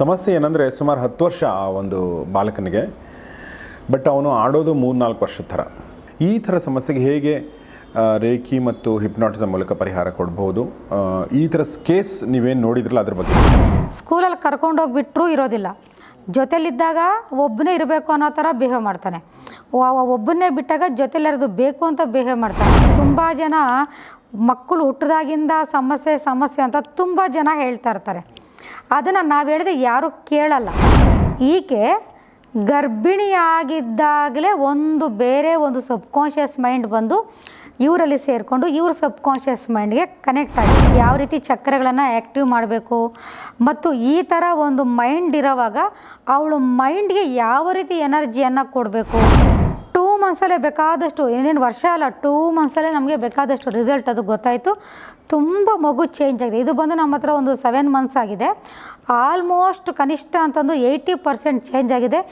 ಸಮಸ್ಯೆ ಏನಂದರೆ ಸುಮಾರು ಹತ್ತು ವರ್ಷ ಆ ಒಂದು ಬಾಲಕನಿಗೆ. ಬಟ್ ಅವನು ಆಡೋದು ಮೂರು ನಾಲ್ಕು ವರ್ಷದ ಥರ. ಈ ಥರ ಸಮಸ್ಯೆಗೆ ಹೇಗೆ ರೇಖಿ ಮತ್ತು ಹಿಪ್ನಾಟಿಸಮ್ ಮೂಲಕ ಪರಿಹಾರ ಕೊಡ್ಬೋದು? ಈ ಥರ ಕೇಸ್ ನೀವೇನು ನೋಡಿದ್ರಲ್ಲ ಅದ್ರ ಬಗ್ಗೆ. ಸ್ಕೂಲಲ್ಲಿ ಕರ್ಕೊಂಡೋಗ್ಬಿಟ್ರೂ ಇರೋದಿಲ್ಲ. ಜೊತೆಲಿದ್ದಾಗ ಒಬ್ಬನೇ ಇರಬೇಕು ಅನ್ನೋ ಥರ ಬಿಹೇವ್ ಮಾಡ್ತಾನೆ. ಒಬ್ಬನೇ ಬಿಟ್ಟಾಗ ಜೊತೆಲಿರೋದು ಬೇಕು ಅಂತ ಬಿಹೇವ್ ಮಾಡ್ತಾನೆ. ತುಂಬ ಜನ ಮಕ್ಕಳು ಹುಟ್ಟಿದಾಗಿಂದ ಸಮಸ್ಯೆ ಸಮಸ್ಯೆ ಅಂತ ತುಂಬ ಜನ ಹೇಳ್ತಾ ಇರ್ತಾರೆ. ಅದನ್ನು ನಾವು ಹೇಳಿದ್ರೆ ಯಾರೂ ಕೇಳಲ್ಲ. ಈಕೆ ಗರ್ಭಿಣಿಯಾಗಿದ್ದಾಗಲೇ ಒಂದು ಬೇರೆ ಒಂದು ಸಬ್ಕಾನ್ಷಿಯಸ್ ಮೈಂಡ್ ಬಂದು ಇವರಲ್ಲಿ ಸೇರಿಕೊಂಡು ಇವ್ರ ಸಬ್ಕಾನ್ಷಿಯಸ್ ಮೈಂಡ್ಗೆ ಕನೆಕ್ಟ್ ಆಗಿದೆ ಯಾವ ರೀತಿ ಚಕ್ರಗಳನ್ನು ಆ್ಯಕ್ಟಿವ್ ಮಾಡಬೇಕು ಮತ್ತು ಈ ಥರ ಒಂದು ಮೈಂಡ್ ಇರೋವಾಗ ಅವಳು ಮೈಂಡ್ಗೆ ಯಾವ ರೀತಿ ಎನರ್ಜಿಯನ್ನು ಕೊಡಬೇಕು ಮಂತ್ಸಲ್ಲೇ ಬೇಕಾದಷ್ಟು ಏನೇನು ವರ್ಷ ಅಲ್ಲ ಟೂ ಮಂತ್ಸಲ್ಲೇ ನಮಗೆ ಬೇಕಾದಷ್ಟು ರಿಸಲ್ಟ್ ಅದು ಗೊತ್ತಾಯಿತು. ತುಂಬ ಮಗು ಚೇಂಜ್ ಆಗಿದೆ. ಇದು ಬಂದು ನಮ್ಮ ಹತ್ರ ಒಂದು ಸೆವೆನ್ ಮಂತ್ಸ್ ಆಗಿದೆ. ಆಲ್ಮೋಸ್ಟ್ ಕನಿಷ್ಠ ಅಂತಂದು ಏಯ್ಟಿ ಪರ್ಸೆಂಟ್ ಚೇಂಜ್ ಆಗಿದೆ.